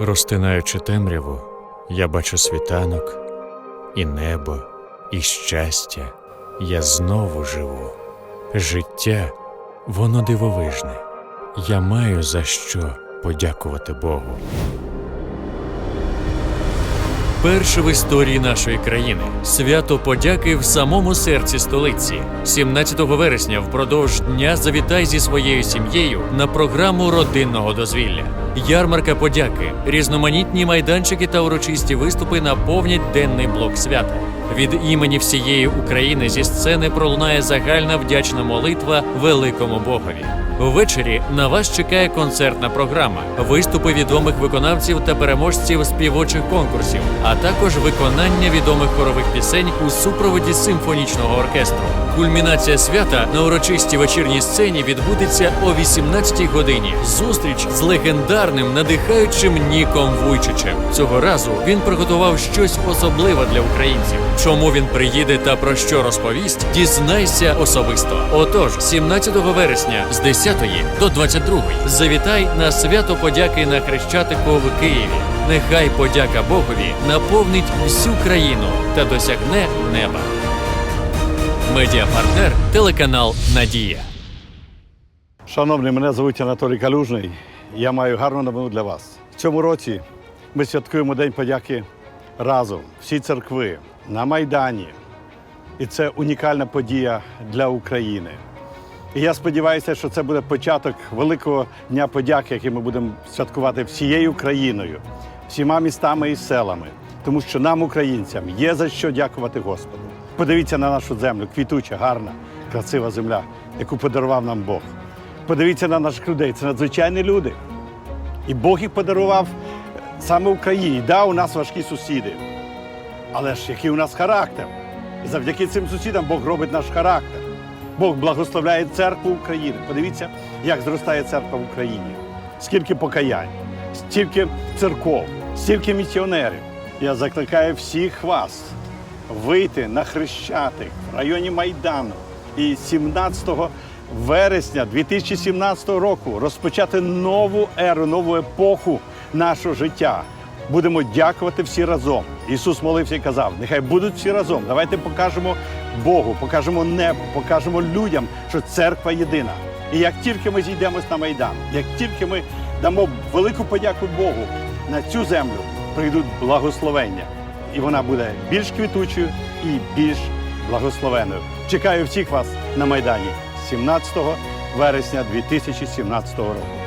Розтинаючи темряву, я бачу світанок, і небо, і щастя. Я знову живу. Життя, воно дивовижне. Я маю за що подякувати Богу. Перше в історії нашої країни свято подяки в самому серці столиці. 17 вересня впродовж дня завітай зі своєю сім'єю на програму родинного дозвілля. Ярмарка подяки, різноманітні майданчики та урочисті виступи наповнять денний блок свята. Від імені всієї України зі сцени пролунає загальна вдячна молитва великому Богові. Ввечері на вас чекає концертна програма, виступи відомих виконавців та переможців співочих конкурсів, а також виконання відомих хорових пісень у супроводі симфонічного оркестру. Кульмінація свята на урочистій вечірній сцені відбудеться о 18-й годині. Зустріч з легендарним надихаючим Ніком Вуйчичем. Цього разу він приготував щось особливе для українців. Чому він приїде та про що розповість, дізнайся особисто. Отож, 17 вересня з 10 до 22 завітай на свято подяки на Хрещатику в Києві. Нехай подяка Богові наповнить всю країну та досягне неба. Медіапартнер телеканал Надія. Шановні, мене звуть Анатолій Калюжний. Я маю гарну новину для вас. В цьому році ми святкуємо День подяки разом, всі церкви, на Майдані. І це унікальна подія для України. І я сподіваюся, що це буде початок великого дня подяки, який ми будемо святкувати всією країною, всіма містами і селами, тому що нам, українцям, є за що дякувати Господу. Подивіться на нашу землю, квітуча, гарна, красива земля, яку подарував нам Бог. Подивіться на наших людей, це надзвичайні люди. І Бог їх подарував саме Україні. Да, у нас важкі сусіди. Але ж який у нас характер? І завдяки цим сусідам Бог робить наш характер. Бог благословляє церкву України. Подивіться, як зростає церква в Україні. Скільки покаянь, стільки церков, стільки місіонерів. Я закликаю всіх вас вийти на Хрещатик в районі Майдану і 17 вересня 2017 року розпочати нову еру, нову епоху нашого життя. Будемо дякувати всі разом. Ісус молився і казав: нехай будуть всі разом. Давайте покажемо Богу, покажемо небо, покажемо людям, що церква єдина. І як тільки ми зійдемось на майдан, як тільки ми дамо велику подяку Богу на цю землю, прийдуть благословення, і вона буде більш квітучою і більш благословеною. Чекаю всіх вас на майдані 17 вересня 2017 року.